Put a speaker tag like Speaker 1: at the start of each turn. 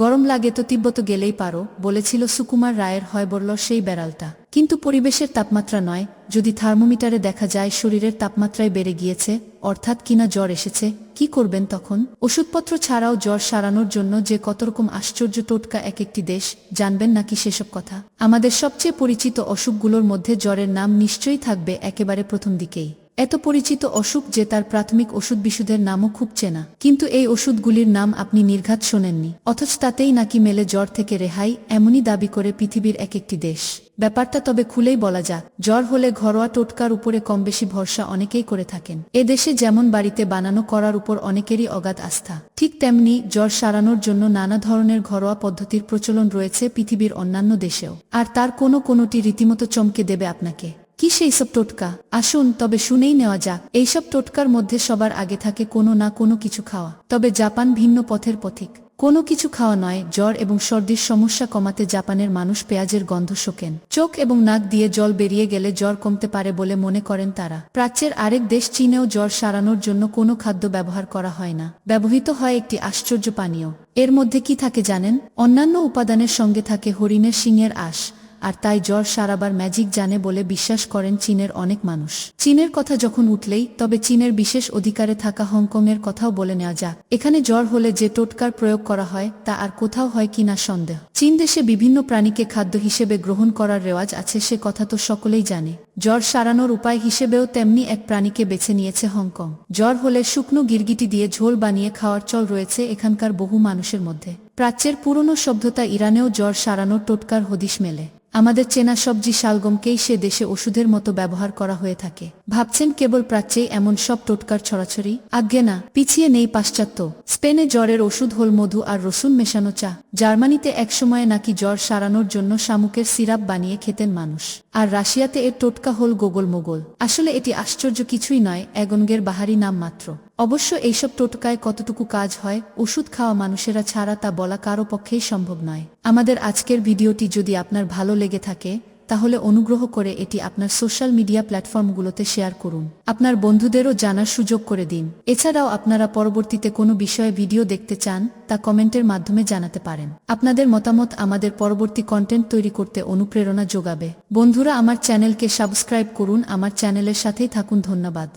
Speaker 1: গরম লাগে তো তিব্বত গেলেই পারো, বলেছিল সুকুমার রায়ের হয় বলল সেই বেড়ালটা। কিন্তু পরিবেশের তাপমাত্রা নয়, যদি থার্মোমিটারে দেখা যায় শরীরের তাপমাত্রায় বেড়ে গিয়েছে, অর্থাৎ কিনা জ্বর এসেছে, কি করবেন তখন? ওষুধপত্র ছাড়াও জ্বর সারানোর জন্য যে কতরকম আশ্চর্য টোটকা এক একটি দেশ, জানবেন নাকি সেসব কথা? আমাদের সবচেয়ে পরিচিত অসুখগুলোর মধ্যে জ্বরের নাম নিশ্চয়ই থাকবে একেবারে প্রথম দিকেই। এত পরিচিত অসুখ যে তার প্রাথমিক ওষুধ বিশুদ্ধের নামও খুব চেনা। কিন্তু এই ওষুধগুলির নাম আপনি নির্ঘাত শোনেননি। অথচ তাতেই নাকি মেলে জ্বর থেকে রেহাই, এমনই দাবি করে পৃথিবীর এক একটি দেশ। ব্যাপারটা তবে খুলেই বলা যাক, জ্বর হলে ঘরোয়া টোটকার উপরে কম বেশি ভরসা অনেকেই করে থাকেন। এ দেশে যেমন বাড়িতে বানানো করার উপর অনেকেরই অগাধ আস্থা, ঠিক তেমনি জ্বর সারানোর জন্য নানা ধরনের ঘরোয়া পদ্ধতির প্রচলন রয়েছে পৃথিবীর অন্যান্য দেশেও। আর তার কোনো কোনোটি রীতিমতো চমকে দেবে আপনাকে। কি সেই সব টোটকা? আসুন, তবে শুনেই নেওয়া যাক। এইসব টোটকার মধ্যে সবার আগে থাকে কোনো না কোনো কিছু খাওয়া। তবে জাপান ভিন্ন পথের পথিক। কোনো কিছু খাওয়া নয়, জ্বর এবং সর্দির সমস্যা কমাতে জাপানের মানুষ পেঁয়াজের গন্ধ শোকেন। চোখ এবং নাক দিয়ে জল বেরিয়ে গেলে জ্বর কমতে পারে বলে মনে করেন তারা। প্রাচ্যের আরেক দেশ চীনেও জ্বর সারানোর জন্য কোনো খাদ্য ব্যবহার করা হয় না। ব্যবহৃত হয় একটি আশ্চর্য পানীয়। এর মধ্যে কি থাকে জানেন? অন্যান্য উপাদানের সঙ্গে থাকে হরিণের শিংয়ের আঁশ। আর তাই জ্বর সারাবার ম্যাজিক জানে বলে বিশ্বাস করেন চীনের অনেক মানুষ। চীনের কথা যখন উঠলেই, তবে চীনের বিশেষ অধিকারে থাকা হংকংয়ের কথাও বলে নেওয়া যাক। এখানে জ্বর হলে যে টোটকার প্রয়োগ করা হয়, তা আর কোথাও হয় কিনা সন্দেহ। চীন দেশে বিভিন্ন প্রাণীকে খাদ্য হিসেবে গ্রহণ করার রেওয়াজ আছে সে কথা তো সকলেই জানে। জ্বর সারানোর উপায় হিসেবেও তেমনি এক প্রাণীকে বেছে নিয়েছে হংকং। জ্বর হলে শুকনো গিরগিটি দিয়ে ঝোল বানিয়ে খাওয়ার চল রয়েছে এখানকার বহু মানুষের মধ্যে। প্রাচ্যের পুরনো সভ্যতা ইরানেও জ্বর সারানোর টোটকার হদিশ মেলে। আমাদের চেনা সবজি শালগমকেই সে দেশে ওষুধের মতো ব্যবহার করা হয়ে থাকে। ভাবছেন কেবল প্রাচ্যেই এমন সব টোটকার ছড়াছড়ি? আজ্ঞে না, পিছিয়ে নেই পাশ্চাত্য। স্পেনে জ্বরের ওষুধ হল মধু আর রসুন মেশানো চা। জার্মানিতে একসময়ে নাকি জ্বর সারানোর জন্য শামুকের সিরাপ বানিয়ে খেতেন মানুষ। আর রাশিয়াতে এর টোটকা হল গোগল মোগল আসলে এটি আশ্চর্য কিছুই নয়, এগনগের বাহারি নাম মাত্র। অবশ্য এইসব টোটকায় কতটুকু কাজ হয়, ওষুধ খাওয়া মানুষেরা ছাড়া তা বলা কারও পক্ষেই সম্ভব নয়। আমাদের আজকের ভিডিওটি যদি আপনার ভালো লেগে থাকে, তাহলে অনুগ্রহ করে এটি আপনার সোশ্যাল মিডিয়া প্ল্যাটফর্মগুলোতে শেয়ার করুন। আপনার বন্ধুদেরও জানার সুযোগ করে দিন। এছাড়াও আপনারা পরবর্তীতে কোনো বিষয়ে ভিডিও দেখতে চান, তা কমেন্টের মাধ্যমে জানাতে পারেন। আপনাদের মতামত আমাদের পরবর্তী কন্টেন্ট তৈরি করতে অনুপ্রেরণা যোগাবে। বন্ধুরা, আমার চ্যানেলকে সাবস্ক্রাইব করুন। আমার চ্যানেলের সাথেই থাকুন। ধন্যবাদ।